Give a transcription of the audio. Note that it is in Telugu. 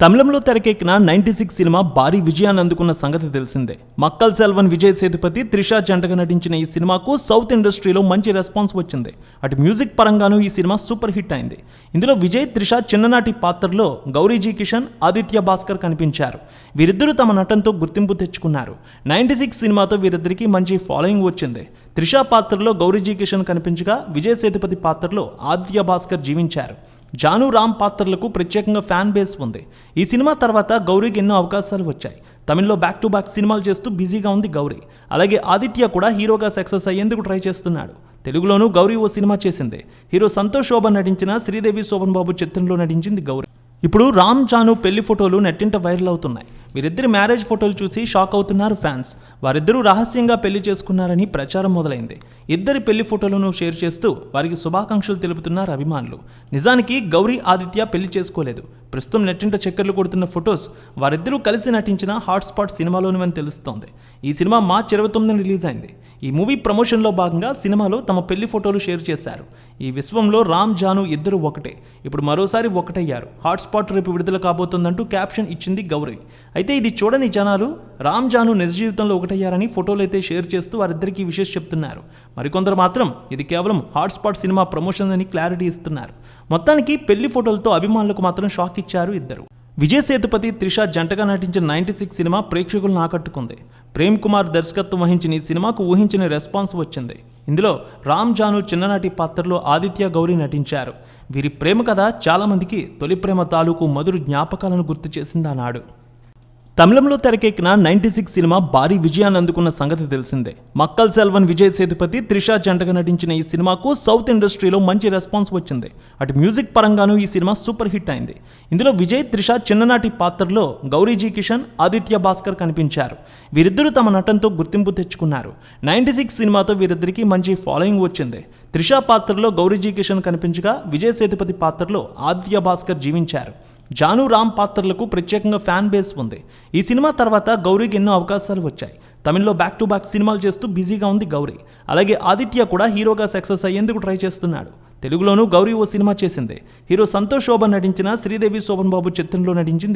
తమిళంలో తెరకెక్కిన నైన్టీ సిక్స్ సినిమా భారీ విజయాన్ని అందుకున్న సంగతి తెలిసిందే. మక్కల్ సెల్వన్ విజయ్ సేతుపతి త్రిషా జంటగా నటించిన ఈ సినిమాకు సౌత్ ఇండస్ట్రీలో మంచి రెస్పాన్స్ వచ్చింది. అటు మ్యూజిక్ పరంగానూ ఈ సినిమా సూపర్ హిట్ అయింది. ఇందులో విజయ్ త్రిష చిన్ననాటి పాత్రలో గౌరీజీ కిషన్ ఆదిత్య భాస్కర్ కనిపించారు. వీరిద్దరూ తమ నటనతో గుర్తింపు తెచ్చుకున్నారు. నైన్టీ సిక్స్ సినిమాతో వీరిద్దరికీ మంచి ఫాలోయింగ్ వచ్చింది. త్రిష పాత్రలో గౌరీజీ కిషన్ కనిపించగా విజయ్ సేతుపతి పాత్రలో ఆదిత్య భాస్కర్ జీవించారు. జాను రామ్ పాత్రలకు ప్రత్యేకంగా ఫ్యాన్ బేస్ ఉంది. ఈ సినిమా తర్వాత గౌరీకి ఎన్నో అవకాశాలు వచ్చాయి. తమిళ్ళో బ్యాక్ టు బ్యాక్ సినిమాలు చేస్తూ బిజీగా ఉంది గౌరీ. అలాగే ఆదిత్య కూడా హీరోగా సక్సెస్ అయ్యేందుకు ట్రై చేస్తున్నాడు. తెలుగులోనూ గౌరీ ఓ సినిమా చేసింది. హీరో సంతోష్ శోభన్ నటించిన శ్రీదేవి శోభన్ బాబు చిత్రంలో నటించింది గౌరీ. ఇప్పుడు రామ్ జాను పెళ్ళి ఫోటోలు నెట్టింట వైరల్ అవుతున్నాయి. వీరిద్దరి మ్యారేజ్ ఫోటోలు చూసి షాక్ అవుతున్నారు ఫ్యాన్స్. వారిద్దరూ రహస్యంగా పెళ్ళి చేసుకున్నారని ప్రచారం మొదలైంది. ఇద్దరి పెళ్ళి ఫోటోలను షేర్ చేస్తూ వారికి శుభాకాంక్షలు తెలుపుతున్నారు అభిమానులు. నిజానికి గౌరీ ఆదిత్య పెళ్ళి చేసుకోలేదు. ప్రస్తుతం నెట్టింట చక్కర్లు కొడుతున్న ఫొటోస్ వారిద్దరూ కలిసి నటించిన హాట్స్పాట్ సినిమాలోనివని తెలుస్తోంది. ఈ సినిమా మార్చి ఇరవై తొమ్మిదిన రిలీజ్ అయింది. ఈ మూవీ ప్రమోషన్లో భాగంగా సినిమాలో తమ పెళ్ళి ఫోటోలు షేర్ చేశారు. ఈ విశ్వంలో రామ్ జాను ఇద్దరు ఒకటే. ఇప్పుడు మరోసారి ఒకటయ్యారు. హాట్స్పాట్ రేపు విడుదల కాబోతోందంటూ క్యాప్షన్ ఇచ్చింది గౌరీ. అయితే ఇది చూడని జనాలు రామ్ జాను నిజ జీవితంలో ఒకటయ్యారని ఫోటోలు అయితే షేర్ చేస్తూ వారిద్దరికీ విషయం చెప్తున్నారు. మరికొందరు మాత్రం ఇది కేవలం హాట్స్పాట్ సినిమా ప్రమోషన్ అని క్లారిటీ ఇస్తున్నారు. మొత్తానికి పెళ్ళి ఫోటోలతో అభిమానులకు మాత్రం షాక్ ఇచ్చారు ఇద్దరు. విజయ్ సేతుపతి త్రిష జంటగా నటించిన నైంటీ సిక్స్ సినిమా ప్రేక్షకులను ఆకట్టుకుంది. ప్రేమ్ కుమార్ దర్శకత్వం వహించిన ఈ సినిమాకు ఊహించిన రెస్పాన్స్ వచ్చింది. ఇందులో రామ్ జాను చిన్ననాటి పాత్రలో ఆదిత్య గౌరీ నటించారు. వీరి ప్రేమ కథ చాలామందికి తొలి ప్రేమ తాలూకు మధుర జ్ఞాపకాలను గుర్తు చేసిందన్నాడు. తమిళంలో తెరకెక్కిన నైన్టీ సిక్స్ సినిమా భారీ విజయాన్ని అందుకున్న సంగతి తెలిసిందే. మక్కల్ సెల్వన్ విజయ్ సేతుపతి త్రిషా జంటగా నటించిన ఈ సినిమాకు సౌత్ ఇండస్ట్రీలో మంచి రెస్పాన్స్ వచ్చింది. అటు మ్యూజిక్ పరంగానూ ఈ సినిమా సూపర్ హిట్ అయింది. ఇందులో విజయ్ త్రిష చిన్ననాటి పాత్రలో గౌరీజీ కిషన్ ఆదిత్య భాస్కర్ కనిపించారు. వీరిద్దరూ తమ నటనతో గుర్తింపు తెచ్చుకున్నారు. నైన్టీ సిక్స్ సినిమాతో వీరిద్దరికీ మంచి ఫాలోయింగ్ వచ్చింది. త్రిష పాత్రలో గౌరీజీ కిషన్ కనిపించగా విజయ్ సేతుపతి పాత్రలో ఆదిత్య భాస్కర్ జీవించారు. జాను రామ్ పాత్రలకు ప్రత్యేకంగా ఫ్యాన్ బేస్ ఉంది. ఈ సినిమా తర్వాత గౌరీకి ఎన్నో అవకాశాలు వచ్చాయి. తమిళ్ళో బ్యాక్ టు బ్యాక్ సినిమాలు చేస్తూ బిజీగా ఉంది గౌరీ. అలాగే ఆదిత్య కూడా హీరోగా సక్సెస్ అయ్యేందుకు ట్రై చేస్తున్నాడు. తెలుగులోనూ గౌరీ ఓ సినిమా చేసింది. హీరో సంతోష్ శోభన్ నటించిన శ్రీదేవి శోభన్ బాబు చిత్రంలో నటించింది